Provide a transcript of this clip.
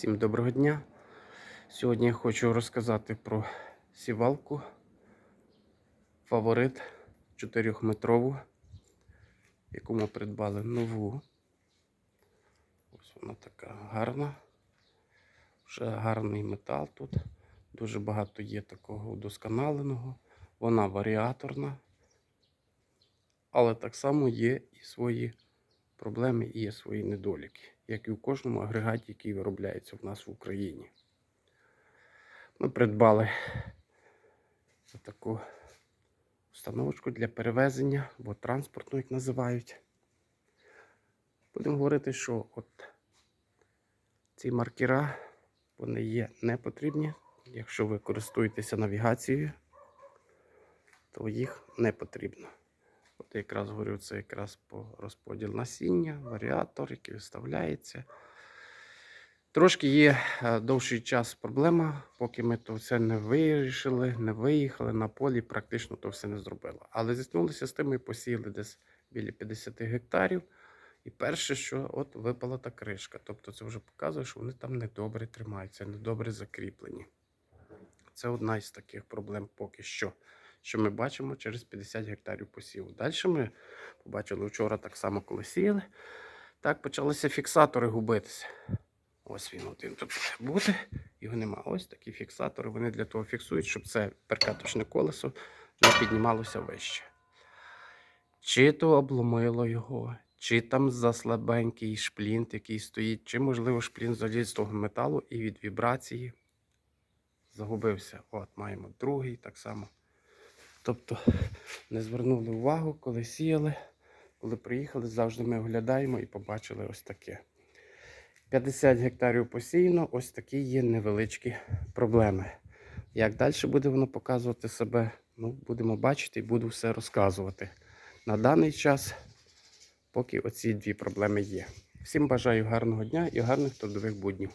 Всім доброго дня. Сьогодні я хочу розказати про сівалку Фаворит 4-метрову, яку ми придбали нову. Ось вона така гарна. Вже гарний метал тут. Дуже багато є такого удосконаленого. Вона варіаторна, але так само є і свої проблеми і є свої недоліки, як і у кожному агрегаті, який виробляється в нас в Україні. Ми придбали таку установочку для перевезення або транспортну, як називають. Будемо говорити, що от ці маркера вони є не потрібні. Якщо ви користуєтеся навігацією, то їх не потрібно. От якраз говорю, це якраз по розподіл насіння, варіатор, який виставляється. Трошки є е, довший час проблема, поки ми то все не вирішили, не виїхали на полі, практично то все не зробили. Але зіткнулися з тим, ми посіяли десь біля 50 гектарів. І перше, що от випала та кришка. Тобто це вже показує, що вони там недобре тримаються, недобре закріплені. Це одна із таких проблем поки що що ми бачимо через 50 гектарів посіву. Далі ми побачили вчора так само, коли сіяли. Так почалися фіксатори губитися. Ось він один тут буде бути, його нема. Ось такі фіксатори. Вони для того фіксують, щоб це перкаточне колесо не піднімалося вище. Чи то обломило його, чи там заслабенький шплінт, який стоїть, чи, можливо, шплінт заліз того металу і від вібрації загубився. От, маємо другий так само. Тобто не звернули увагу, коли сіяли, коли приїхали, завжди ми оглядаємо і побачили ось таке. 50 гектарів посіяно, ось такі є невеличкі проблеми. Як далі буде воно показувати себе, ну, будемо бачити і буду все розказувати. На даний час, поки оці дві проблеми є. Всім бажаю гарного дня і гарних трудових буднів.